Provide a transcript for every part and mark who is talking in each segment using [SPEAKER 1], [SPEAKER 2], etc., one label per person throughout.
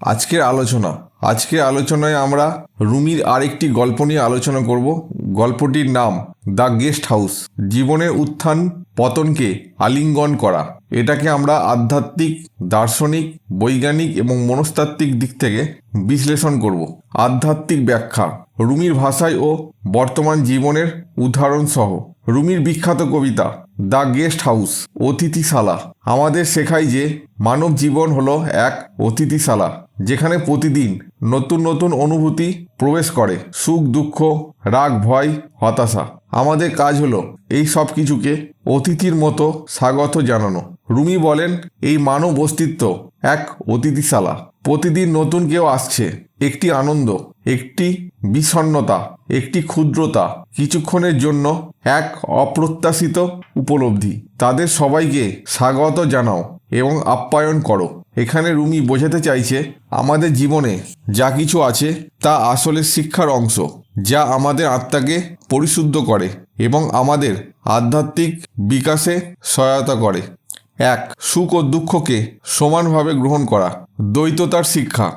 [SPEAKER 1] আজকের আলোচনা। আজকের আলোচনায় আমরা রুমির আরেকটি গল্প নিয়ে আলোচনা করব। গল্পটির নাম দ্য গেস্ট হাউস। জীবনের উত্থান পতনকে আলিঙ্গন করা। এটাকে আমরা আধ্যাত্মিক, দার্শনিক, বৈজ্ঞানিক এবং মনস্তাত্ত্বিক দিক থেকে বিশ্লেষণ করব। আধ্যাত্মিক ব্যাখ্যা। রুমির ভাষায় ও বর্তমান জীবনের উদাহরণ সহ রুমির বিখ্যাত কবিতা দ্য গেস্ট হাউস, অতিথিশালা। আমাদের শেখায় যে মানব জীবন হলো এক অতিথিশালা, যেখানে প্রতিদিন নতুন নতুন অনুভূতি প্রবেশ করে, সুখ, দুঃখ, রাগ, ভয়, হতাশা। আমাদের কাজ হলো এই সব কিছুকে অতিথির মতো স্বাগত জানানো। রুমি বলেন, এই মানব অস্তিত্ব এক অতিথিশালা। প্রতিদিন নতুন কেউ আসছে। একটি আনন্দ, একটি বিষণ্ণতা, একটি ক্ষুদ্রতা, কিছুক্ষণের জন্য এক অপ্রত্যাশিত উপলব্ধি। তাদের সবাইকে স্বাগত জানাও এবং আপ্যায়ন করো। এখানে রুমি বোঝাতে চাইছে, আমাদের জীবনে যা কিছু আছে, তা আসলে শিক্ষার অংশ, যা আমাদের আত্মাকে পরিশুদ্ধ করে এবং আমাদের আধ্যাত্মিক বিকাশে সহায়তা করে। এক, সুখ ও দুঃখকে সমানভাবে গ্রহণ করা। দ্বৈততার শিক্ষা।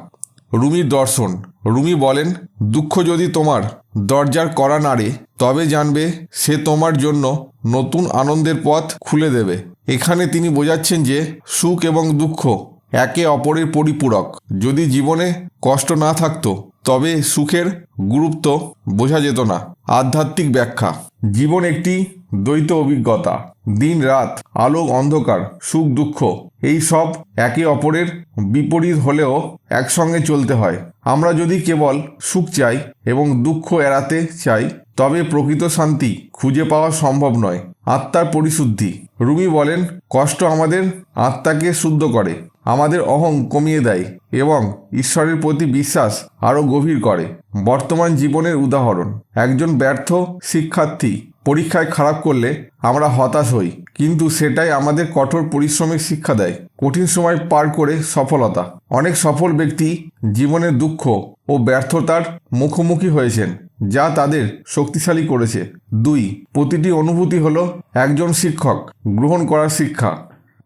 [SPEAKER 1] রুমির দর্শন। রুমি বলেন, দুঃখ যদি তোমার দরজার করা নাড়ে, তবে জানবে সে তোমার জন্য নতুন আনন্দের পথ খুলে দেবে। এখানে তিনি বোঝাচ্ছেন যে, সুখ এবং দুঃখ একে অপরের পরিপূরক। যদি জীবনে কষ্ট না থাকতো তবে সুখের গুরুত্ব বোঝা যেত না। আধ্যাত্মিক ব্যাখ্যা। জীবন একটি দ্বৈত অভিজ্ঞতা। দিন রাত আলো অন্ধকার, সুখ দুঃখ, এই সব একে অপরের বিপরীত হলেও একসঙ্গে চলতে হয়। আমরা যদি কেবল সুখ চাই এবং দুঃখ এড়াতে চাই, তবে প্রকৃত শান্তি খুঁজে পাওয়া সম্ভব নয়। আত্মার পরিশুদ্ধি। রুমি বলেন, কষ্ট আমাদের আত্মাকে শুদ্ধ করে। আমাদের অহং কমিয়ে দেয় এবং ঈশ্বরের প্রতি বিশ্বাস আরও গভীর করে। বর্তমান জীবনের উদাহরণ, একজন ব্যর্থ শিক্ষার্থী পরীক্ষায় খারাপ করলে আমরা হতাশ হই, কিন্তু সেটাই আমাদের কঠোর পরিশ্রমের শিক্ষা দেয়, কঠিন সময় পার করে সফলতা। অনেক সফল ব্যক্তি জীবনের দুঃখ ও ব্যর্থতার মুখোমুখি হয়েছেন, যা তাদের শক্তিশালী করেছে। দুই, প্রতিটি অনুভূতি হলো একজন শিক্ষক গ্রহণ করার শিক্ষা।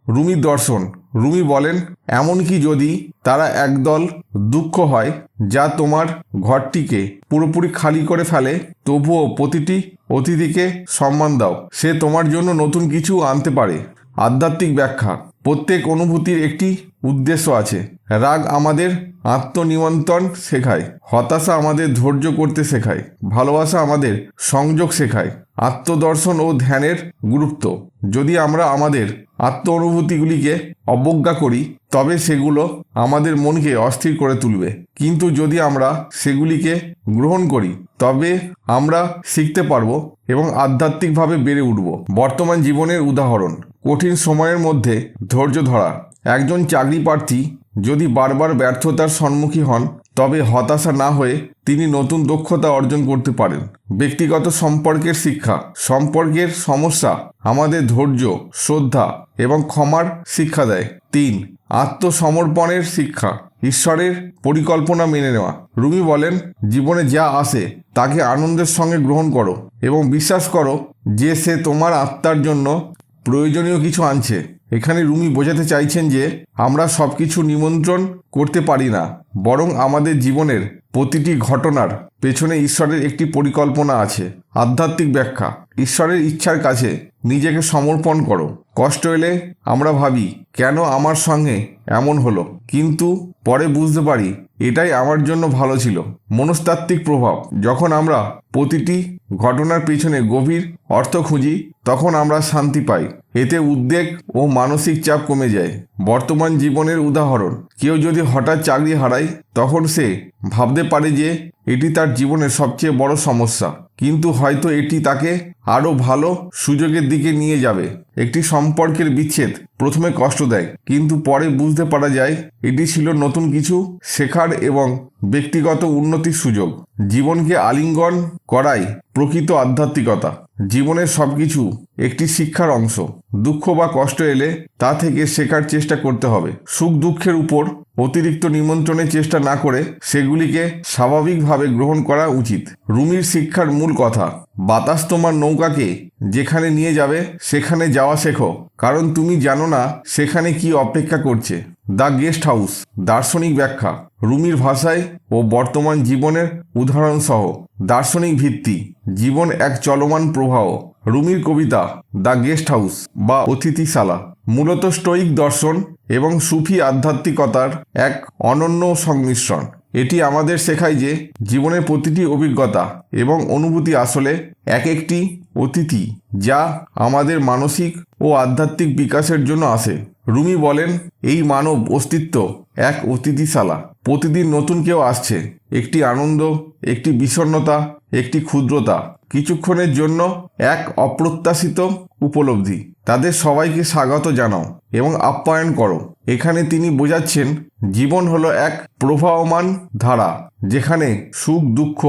[SPEAKER 1] রুমির দর্শন। রুমি বলেন, এমনকি যদি তারা একদল দুঃখ হয় যা তোমার ঘরটিকে পুরোপুরি খালি করে ফেলে, তবুও প্রতিটি অতিথিকে সম্মান দাও। সে তোমার জন্য নতুন কিছু আনতে পারে। আধ্যাত্মিক ব্যাখ্যা। প্রত্যেক অনুভূতির একটি উদ্দেশ্য আছে। রাগ আমাদের আত্মনিয়ন্ত্রণ শেখায়, হতাশা আমাদের ধৈর্য করতে শেখায়, ভালোবাসা আমাদের সংযোগ শেখায়, আত্মদর্শন ও ধ্যানের গুরুত্ব। যদি আমরা আমাদের আত্ম অনুভূতিগুলিকে অবজ্ঞা করি, তবে সেগুলো আমাদের মনকে অস্থির করে তুলবে। কিন্তু যদি আমরা সেগুলিকে গ্রহণ করি, তবে আমরা শিখতে পারব এবং আধ্যাত্মিকভাবে বেড়ে উঠব। বর্তমান জীবনের উদাহরণ কঠিন সময়ের মধ্যে ধৈর্য ধরা। একজন চাকরি প্রার্থী যদি বারবার ব্যর্থতার সম্মুখীন হন, তবে হতাশা না হয়ে তিনি নতুন দক্ষতা অর্জন করতে পারেন। ব্যক্তিগত সম্পর্কের শিক্ষা, সম্পর্কের সমস্যা আমাদের ধৈর্য, শ্রদ্ধা এবং ক্ষমার শিক্ষা দেয়। তিন, আত্মসমর্পণের শিক্ষা, ঈশ্বরের পরিকল্পনা মেনে নেওয়া। রুমি বলেন, জীবনে যা আসে, তাকে আনন্দের সঙ্গে গ্রহণ করো এবং বিশ্বাস করো যে সে তোমার আত্মার জন্য প্রয়োজনীয় কিছু আনছে। এখানে রুমি বোঝাতে চাইছেন যে, আমরা সব কিছু নিমন্ত্রণ করতে পারি না, বরং আমাদের জীবনের প্রতিটি ঘটনার পেছনে ঈশ্বরের একটি পরিকল্পনা আছে। আধ্যাত্মিক ব্যাখ্যা, ঈশ্বরের ইচ্ছার কাছে নিজেকে সমর্পণ করো। কষ্ট এলে আমরা ভাবি, কেন আমার সঙ্গে এমন হলো? কিন্তু পরে বুঝতে পারি, এটাই আমার জন্য ভালো ছিল। মনস্তাত্ত্বিক প্রভাব, যখন আমরা প্রতিটি ঘটনার পিছনে গভীর অর্থ খুঁজি, তখন আমরা শান্তি পাই। এতে উদ্বেগ ও মানসিক চাপ কমে যায়। বর্তমান জীবনের উদাহরণ, কেউ যদি হঠাৎ চাকরি হারায়, তখন সে ভাবতে পারে যে এটি তার জীবনের সবচেয়ে বড় সমস্যা। কিন্তু হয়তো এটি তাকে আরও ভালো সুযোগের দিকে নিয়ে যাবে। একটি সম্পর্কের বিচ্ছেদ প্রথমে কষ্ট দেয়, কিন্তু পরে বুঝতে পারা যায় এটি ছিল নতুন কিছু শেখার এবং ব্যক্তিগত উন্নতির সুযোগ। জীবনকে আলিঙ্গন করাই প্রকৃত আধ্যাত্মিকতা। জীবনের সব কিছু একটি শিক্ষার অংশ। দুঃখ বা কষ্ট এলে তা থেকে শেখার চেষ্টা করতে হবে। সুখ দুঃখের উপর অতিরিক্ত নিমন্ত্রণের চেষ্টা না করে সেগুলিকে স্বাভাবিকভাবে গ্রহণ করা উচিত। রুমির শিক্ষার মূল কথা, বাতাস তোমার নৌকাকে যেখানে নিয়ে যাবে সেখানে যাওয়া শেখো। কারণ তুমি জানো না সেখানে কি অপেক্ষা করছে। দ্য গেস্ট হাউস, দার্শনিক ব্যাখ্যা, রুমির ভাষায় ও বর্তমান জীবনের উদাহরণসহ দার্শনিক ভিত্তি, জীবন এক চলমান প্রবাহ। রুমির কবিতা, দ্য গেস্ট হাউস বা অতিথিশালা, মূলত স্টোয়িক দর্শন এবং সুফি আধ্যাত্মিকতার এক অনন্য সংমিশ্রণ। এটি আমাদের শেখায় যে, জীবনের প্রতিটি অভিজ্ঞতা এবং অনুভূতি আসলে এক একটি অতিথি যা আমাদের মানসিক ও আধ্যাত্মিক বিকাশের জন্য আসে। রুমি বলেন, এই মানব অস্তিত্ব এক অতিথিশালা। প্রতিদিন নতুন কেউ আসছে। একটি আনন্দ, একটি বিষণ্নতা একটি ক্ষুদ্রতা। কিছুক্ষণের জন্য এক অপ্রত্যাশিত উপলব্ধি। তাদের সবাইকে স্বাগত জানাও এবং আপ্যায়ন করো। এখানে তিনি বোঝাচ্ছেন, জীবন হলো এক প্রবাহমান ধারা, যেখানে সুখ, দুঃখ,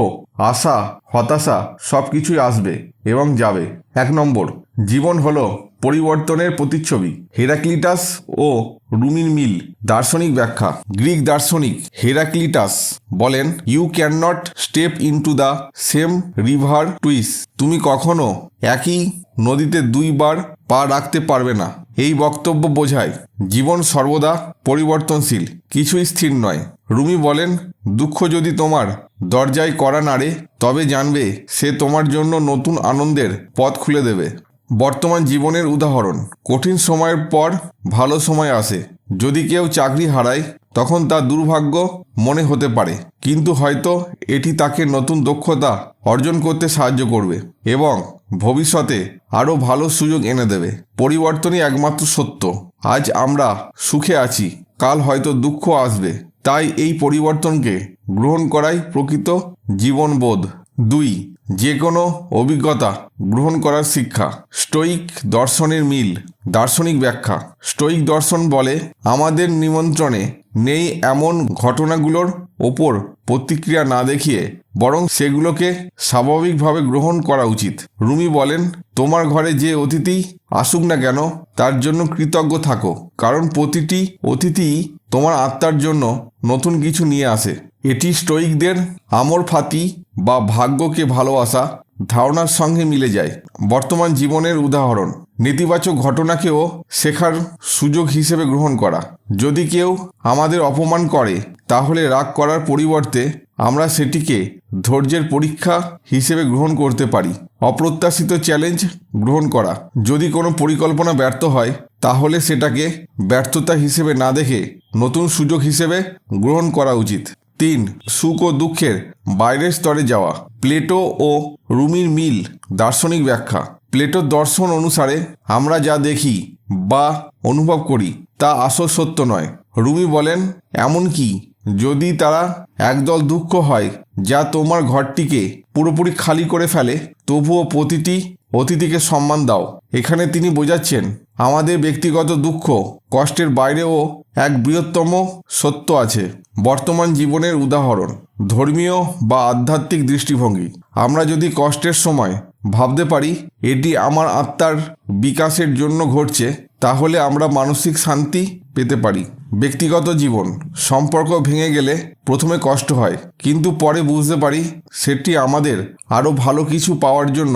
[SPEAKER 1] আশা, হতাশা সব কিছুই আসবে এবং যাবে। এক নম্বর, জীবন হলো পরিবর্তনের প্রতিচ্ছবি। হেরাক্লিটাস ও রুমিন মিল। দার্শনিক ব্যাখ্যা। গ্রিক দার্শনিক হেরাক্লিটাস বলেন you can not step into the same river twice তুমি কখনো একই নদীতে দুইবার পা রাখতে পারবে না। এই বক্তব্য বোঝায়, জীবন সর্বদা পরিবর্তনশীল, কিছুই স্থির নয়। রুমি বলেন, দুঃখ যদি তোমার দরজায় করা নাড়ে, তবে জানবে সে তোমার জন্য নতুন আনন্দের পথ খুলে দেবে। বর্তমান জীবনের উদাহরণ, কঠিন সময়ের পর ভালো সময় আসে। যদি কেউ চাকরি হারায়, তখন তা দুর্ভাগ্য মনে হতে পারে, কিন্তু হয়তো এটি তাকে নতুন দক্ষতা অর্জন করতে সাহায্য করবে এবং ভবিষ্যতে আরও ভালো সুযোগ এনে দেবে। পরিবর্তনই একমাত্র সত্য। আজ আমরা সুখে আছি, কাল হয়তো দুঃখ আসবে। তাই এই পরিবর্তনকে গ্রহণ করাই প্রকৃত জীবনবোধ। দুই যে কোনো অভিজ্ঞতা গ্রহণ করার শিক্ষা। স্টোইক দর্শনের মিল, দার্শনিক ব্যাখ্যা। স্টোইক দর্শন বলে, আমাদের নিমন্ত্রণে নেই এমন ঘটনাগুলোর ওপর প্রতিক্রিয়া না দেখিয়ে বরং সেগুলোকে স্বাভাবিকভাবে গ্রহণ করা উচিত। রুমি বলেন, তোমার ঘরে যে অতিথি আসুক না কেন, তার জন্য কৃতজ্ঞ থাকো। কারণ প্রতিটি অতিথি তোমার আত্মার জন্য নতুন কিছু নিয়ে আসে। এটি স্টোইকদের আমর ফাতি বা ভাগ্যকে ভালোবাসা ধারণার সঙ্গে মিলে যায়। বর্তমান জীবনের উদাহরণ, নেতিবাচক ঘটনাকেও শেখার সুযোগ হিসেবে গ্রহণ করা। যদি কেউ আমাদের অপমান করে, তাহলে রাগ করার পরিবর্তে আমরা সেটিকে ধৈর্যের পরীক্ষা হিসেবে গ্রহণ করতে পারি। অপ্রত্যাশিত চ্যালেঞ্জ গ্রহণ করা। যদি কোনো পরিকল্পনা ব্যর্থ হয়, তাহলে সেটাকে ব্যর্থতা হিসেবে না দেখে নতুন সুযোগ হিসেবে গ্রহণ করা উচিত। তিন, সুখ ও দুঃখের বাইরের স্তরে যাওয়া। প্লেটো ও রুমির মিল, দার্শনিক ব্যাখ্যা। প্লেটোর দর্শন অনুসারে আমরা যা দেখি বা অনুভব করি, তা আসল সত্য নয়। রুমি বলেন, এমনকি যদি তারা একদল দুঃখ হয়, যা তোমার ঘরটিকে পুরোপুরি খালি করে ফেলে, তবুও প্রতিটি অতিথিকে সম্মান দাও। এখানে তিনি বোঝাচ্ছেন, আমাদের ব্যক্তিগত দুঃখ কষ্টের বাইরেও এক বৃহত্তম সত্য আছে। বর্তমান জীবনের উদাহরণ, ধর্মীয় বা আধ্যাত্মিক দৃষ্টিভঙ্গি। আমরা যদি কষ্টের সময় ভাবতে পারি, এটি আমার আত্মার বিকাশের জন্য ঘটছে, তাহলে আমরা মানসিক শান্তি পেতে পারি। ব্যক্তিগত জীবন, সম্পর্ক ভেঙে গেলে প্রথমে কষ্ট হয়, কিন্তু পরে বুঝতে পারি সেটি আমাদের আরও ভালো কিছু পাওয়ার জন্য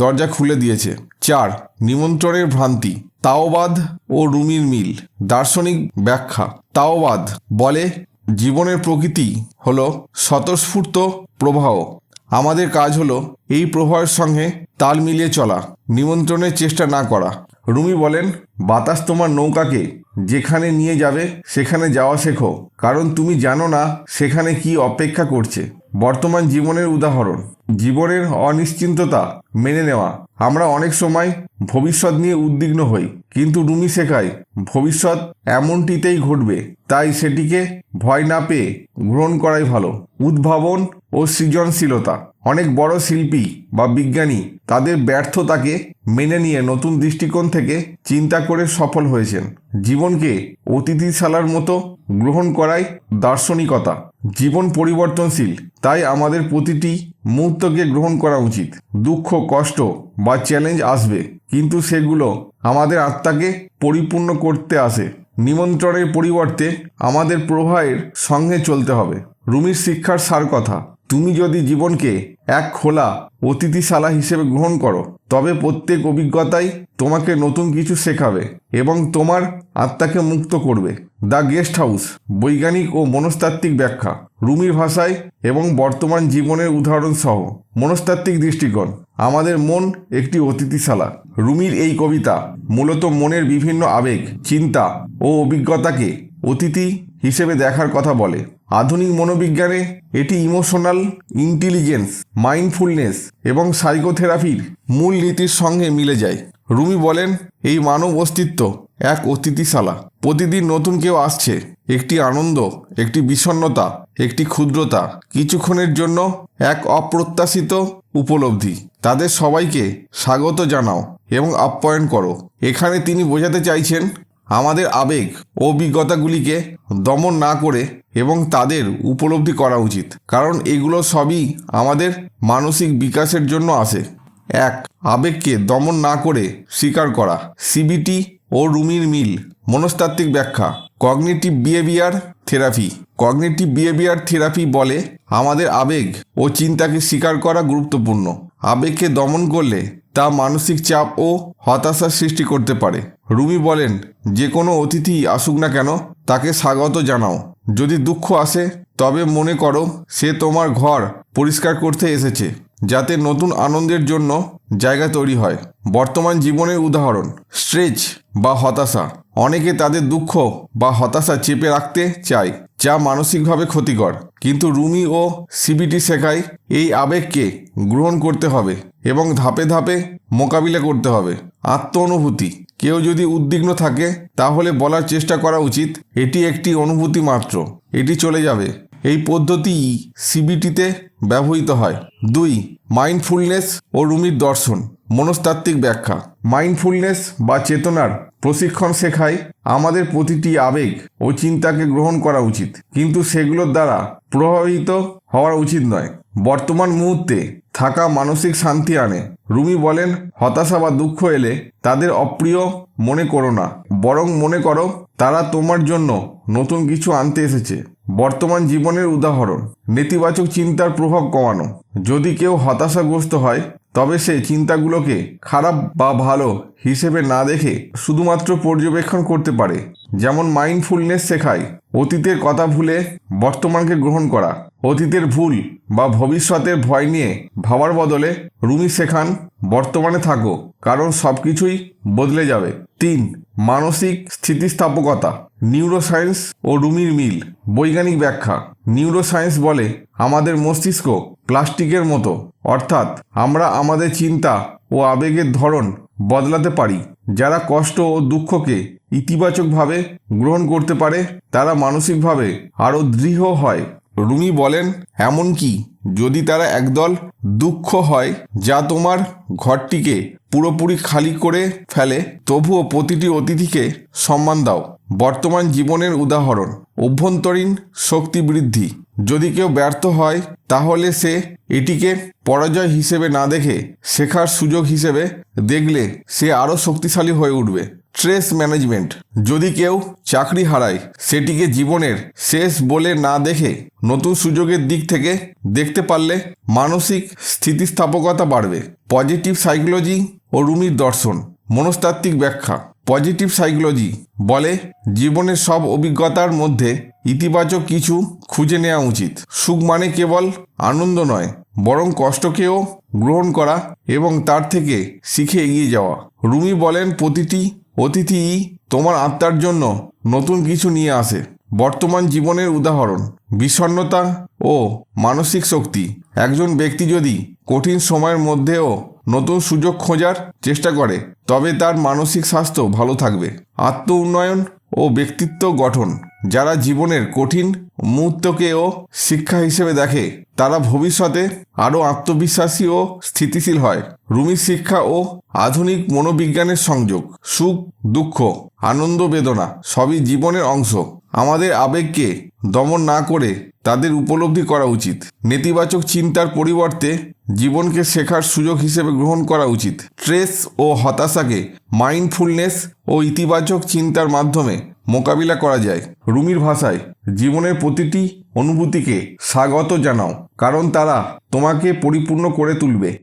[SPEAKER 1] দরজা খুলে দিয়েছে। চার, নিমন্ত্রণের ভ্রান্তি, তাওবাদ ও রুমির মিল, দার্শনিক ব্যাখ্যা। তাওবাদ বলে জীবনের প্রকৃতি হল স্বতঃস্ফূর্ত প্রবাহ। আমাদের কাজ হলো এই প্রবাহের সঙ্গে তাল মিলিয়ে চলা, নিমন্ত্রণের চেষ্টা না করা। রুমি বলেন, বাতাস তোমার নৌকাকে, যেখানে নিয়ে যাবে, সেখানে যাওয়া শেখো। কারণ তুমি জানো না সেখানে কি অপেক্ষা করছে। বর্তমান জীবনের উদাহরণ। জীবনের অনিশ্চিন্ততা মেনে নেওয়া। আমরা অনেক সময় ভবিষ্যৎ নিয়ে উদ্বিগ্ন হই, কিন্তু রুমি শেখায়, ভবিষ্যৎ এমনটিতেই ঘটবে, তাই সেটিকে ভয় না পেয়ে গ্রহণ করাই ভালো। উদ্ভাবন ও সৃজনশীলতা। অনেক বড় শিল্পী বা বিজ্ঞানী তাদের ব্যর্থতাকে মেনে নিয়ে নতুন দৃষ্টিকোণ থেকে চিন্তা করে সফল হয়েছেন। জীবনকে অতিথিশালার মতো গ্রহণ করাই দার্শনিকতা। জীবন পরিবর্তনশীল, তাই আমাদের প্রতিটি মুহূর্তকে গ্রহণ করা উচিত। দুঃখ, কষ্ট বা চ্যালেঞ্জ আসবে, কিন্তু সেগুলো আমাদের আত্মাকে পরিপূর্ণ করতে আসে। নিমন্ত্রণের পরিবর্তে আমাদের প্রবাহের সঙ্গে চলতে হবে। রুমির শিক্ষার সার কথা। তুমি যদি জীবনকে এক খোলা অতিথিশালা হিসেবে গ্রহণ করো, তবে প্রত্যেক অভিজ্ঞতাই তোমাকে নতুন কিছু শেখাবে এবং তোমার আত্মাকে মুক্ত করবে। দ্য গেস্ট হাউস, বৈজ্ঞানিক ও মনস্তাত্ত্বিক ব্যাখ্যা, রুমির ভাষায় এবং বর্তমান জীবনের উদাহরণ সহ মনস্তাত্ত্বিক দৃষ্টিকোণ, আমাদের মন একটি অতিথিশালা। রুমির এই কবিতা মূলত মনের বিভিন্ন আবেগ, চিন্তা ও অভিজ্ঞতাকে অতিথি হিসেবে দেখার কথা বলে। আধুনিক মনোবিজ্ঞানে এটি ইমোশনাল ইন্টেলিজেন্স মাইন্ডফুলনেস এবং সাইকোথেরাপির মূল নীতির সঙ্গে মিলে যায়। রুমি বলেন, এই মানব অস্তিত্ব এক অতিথিশালা। প্রতিদিন নতুন কেউ আসছে। একটি আনন্দ, একটি বিষণ্ণতা, একটি ক্ষুদ্রতা কিছুক্ষণের জন্য এক অপ্রত্যাশিত উপলব্ধি। তাদের সবাইকে স্বাগত জানাও এবং আপ্যায়ন করো। এখানে তিনি বোঝাতে চাইছেন আমাদের আবেগ অভিজ্ঞতাগুলিকে দমন না করে এবং তাদের উপলব্ধি করা উচিত। কারণ এগুলো সবই আমাদের মানসিক বিকাশের জন্য আসে। এক, আবেগকে দমন না করে স্বীকার করা। সিবিটি ও রুমির মিল। মনস্তাত্ত্বিক ব্যাখ্যা। Cognitive behaviour therapy. Cognitive behaviour therapy বলে আমাদের আবেগ ও চিন্তাকে স্বীকার করা গুরুত্বপূর্ণ। আবেগকে দমন করলে তা মানসিক চাপ ও হতাশার সৃষ্টি করতে পারে। রুমি বলেন, যে কোনো অতিথি আসুক না কেন, তাকে স্বাগত জানাও। যদি দুঃখ আসে, তবে মনে করো সে তোমার ঘর পরিষ্কার করতে এসেছে, যাতে নতুন আনন্দের জন্য জায়গা তৈরি হয়। বর্তমান জীবনের উদাহরণ, স্ট্রেচ বা হতাশা। অনেকে তাদের দুঃখ বা হতাশা চেপে রাখতে চায়, যা মানসিকভাবে ক্ষতিকর। কিন্তু রুমি ও সিবিটি শেখায় এই আবেগকে গ্রহণ করতে হবে এবং ধাপে ধাপে মোকাবিলা করতে হবে। আত্ম অনুভূতি কেউ যদি উদ্বিগ্ন থাকে, তাহলে বলার চেষ্টা করা উচিত, এটি একটি অনুভূতি মাত্র, এটি চলে যাবে। এই পদ্ধতি সিবিটিতে ব্যবহৃত হয়। দুই মাইন্ডফুলনেস ও রুমির দর্শন, মনস্তাত্ত্বিক ব্যাখ্যা। মাইন্ডফুলনেস বা চেতনার প্রশিক্ষণ শেখায় আমাদের প্রতিটি আবেগ ও চিন্তাকে গ্রহণ করা উচিত। কিন্তু সেগুলোর দ্বারা প্রভাবিত হওয়া উচিত নয়। বর্তমান মুহূর্তে থাকা মানসিক শান্তি আনে। রুমি বলেন, হতাশা বা দুঃখ এলে তাদের অপ্রিয় মনে করো না। বরং মনে করো, তারা তোমার জন্য নতুন কিছু আনতে এসেছে। বর্তমান জীবনের উদাহরণ, নেতিবাচক চিন্তার প্রভাব কমানো। যদি কেউ হতাশাগ্রস্ত হয় তবে সে চিন্তাগুলোকে খারাপ বা ভালো হিসেবে না দেখে শুধুমাত্র পর্যবেক্ষণ করতে পারে। যেমন মাইন্ডফুলনেস শেখায়, অতীতের কথা ভুলে বর্তমানকে গ্রহণ করা। অতীতের ভুল বা ভবিষ্যতের ভয় নিয়ে ভাবার বদলে রুমি শেখান, বর্তমানে থাকো, কারণ সব কিছুই বদলে যাবে। তিন, মানসিক স্থিতিস্থাপকতা। নিউরোসায়েন্স ও রুমির মিল। বৈজ্ঞানিক ব্যাখ্যা। নিউরোসায়েন্স বলে আমাদের মস্তিষ্ক প্লাস্টিকের মতো। অর্থাৎ আমরা আমাদের চিন্তা ও আবেগের ধরন বদলাতে পারি। যারা কষ্ট ও দুঃখকে ইতিবাচকভাবে গ্রহণ করতে পারে, তারা মানসিকভাবে আরও দৃঢ় হয়। রুমি বলেন এমনকি যদি তারা একদল দুঃখ হয় যা তোমার ঘরটিকে পুরোপুরি খালি করে ফেলে, তবুও প্রতিটি অতিথিকে সম্মান দাও। বর্তমান জীবনের উদাহরণ, অভ্যন্তরীণ শক্তি বৃদ্ধি। যদি কেউ ব্যর্থ হয়, তাহলে সে এটিকে পরাজয় হিসেবে না দেখে শেখার সুযোগ হিসেবে দেখলে সে আরও শক্তিশালী হয়ে উঠবে। Stress management. যদি কেউ চাকরি হারায়, সেটিকে জীবনের শেষ বলে না দেখে নতুন সুযোগের দিক থেকে দেখতে পারলে মানসিক স্থিতিস্থাপকতা বাড়বে। পজিটিভ সাইকোলজি ও রুমির দর্শন। মনস্তাত্ত্বিক ব্যাখ্যা। পজিটিভ সাইকোলজি বলে জীবনের সব অভিজ্ঞতার মধ্যে ইতিবাচক কিছু খুঁজে নেওয়া উচিত। সুখ মানে কেবল আনন্দ নয়, বরং কষ্টকেও গ্রহণ করা এবং তার থেকে শিখে এগিয়ে যাওয়া। রুমি বলেন, প্রতিটি অতিথি, তোমার আত্মার জন্য নতুন কিছু নিয়ে আসে। বর্তমান জীবনের উদাহরণ বিষণ্নতা ও মানসিক শক্তি। একজন ব্যক্তি যদি কঠিন সময়ের মধ্যেও নতুন সুযোগ খোঁজার চেষ্টা করে, তবে তার মানসিক স্বাস্থ্য ভালো থাকবে। আত্ম উন্নয়ন ও ব্যক্তিত্ব গঠন। যারা জীবনের কঠিন মুহূর্তকেও শিক্ষা হিসেবে দেখে, তারা ভবিষ্যতে আরও আত্মবিশ্বাসী ও স্থিতিশীল হয়। রুমির শিক্ষা ও আধুনিক মনোবিজ্ঞানের সংযোগ, সুখ, দুঃখ, আনন্দ, বেদনা সবই জীবনের অংশ। আমাদের আবেগকে দমন না করে তাদের উপলব্ধি করা উচিত। নেতিবাচক চিন্তার পরিবর্তে জীবনকে শেখার সুযোগ হিসেবে গ্রহণ করা উচিত। স্ট্রেস ও হতাশাকে মাইন্ডফুলনেস ও ইতিবাচক চিন্তার মাধ্যমে মোকাবিলা করা যায়। রুমির ভাষায়, জীবনের প্রতিটি অনুভূতিকে স্বাগত জানাও, কারণ তারা তোমাকে পরিপূর্ণ করে তুলবে।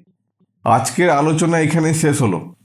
[SPEAKER 1] আজকের আলোচনা এখানে শেষ হলো।